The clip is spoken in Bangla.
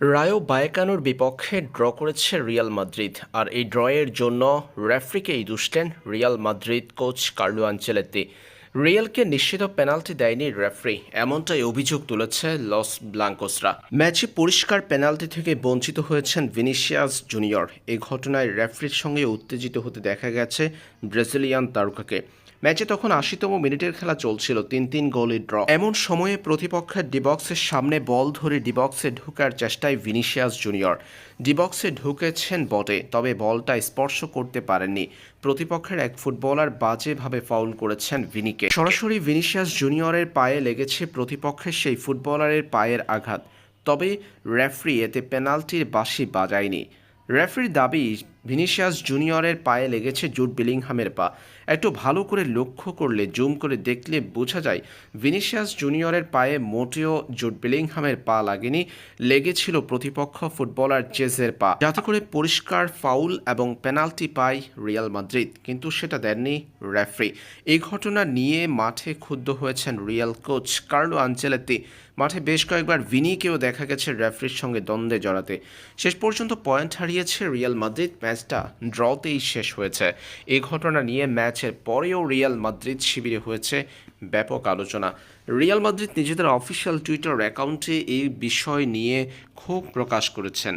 রায়ো বায়েকানোর বিপক্ষে ড্র করেছে রিয়াল মাদ্রিদ, আর এই ড্রয়ের জন্য রেফরিকেই দুষলেন Real Madrid coach Carlo Ancelotti. রিয়ালকে নিশ্চিত পেনাল্টি দেয়নি রেফরি, এমনটাই অভিযোগ তুলেছে লস ব্লাঙ্কোসরা। ম্যাচে পরিষ্কার পেনাল্টি থেকে বঞ্চিত হয়েছেন ভিনিসিয়াস জুনিয়র। এই ঘটনায় রেফরির সঙ্গে উত্তেজিত হতে দেখা গেছে ব্রাজিলিয়ান তারকাকে। ম্যাচে তখন আশিতম মিনিটের খেলা চলছিল, তিন তিন গোলের ড্র। এমন সময়ে প্রতিপক্ষের ডিবক্সের সামনে বল ধরে ডিবক্সে ঢোকার চেষ্টায় ভিনিসিয়াস জুনিয়র। ডিবক্সে ঢুকেছেন বটে, তবে বলটা স্পর্শ করতে পারেননি। প্রতিপক্ষের এক ফুটবলার বাজেভাবে ফাউল করেছেন ভিনিকে। সরাসরি ভিনিসিয়াস জুনিয়রের পায়ে লেগেছে প্রতিপক্ষের সেই ফুটবলারের পায়ের আঘাত। তবে রেফরি এতে পেনাল্টির বাঁশি বাজায়নি। রেফারির দাবি ভিনিসিয়াস জুনিয়রের পায়ে লেগেছে জুট বিলিংহামের পা। একটু ভালো করে লক্ষ্য করলে, জুম করে দেখলে বোঝা যায়, ভিনিসিয়াস জুনিয়রের পায়ে মোটেও জুট বিলিংহামের পা লাগেনি, লেগেছিল প্রতিপক্ষ ফুটবলার চেজের পা। যাতে করে পরিষ্কার ফাউল এবং পেনাল্টি পায় রিয়াল মাদ্রিদ, কিন্তু সেটা দেননি রেফারি। এই ঘটনা নিয়ে মাঠে ক্ষুব্ধ হয়েছেন রিয়াল কোচ কার্লো আঞ্চেলেত্তি। মাঠে বেশ কয়েকবার ভিনিকেও দেখা গেছে রেফারির সঙ্গে দ্বন্দ্বে জড়াতে। শেষ পর্যন্ত পয়েন্ট হারিয়েছে রিয়াল মাদ্রিদ ম্যাচটা ড্রতেই শেষ হয়েছে। এ ঘটনা নিয়ে ম্যাচের পরেও রিয়াল মাদ্রিদ শিবিরে হয়েছে ব্যাপক আলোচনা। রিয়াল মাদ্রিদ নিজেদের অফিসিয়াল টুইটার অ্যাকাউন্টে এই বিষয় নিয়ে ক্ষোভ প্রকাশ করেছেন।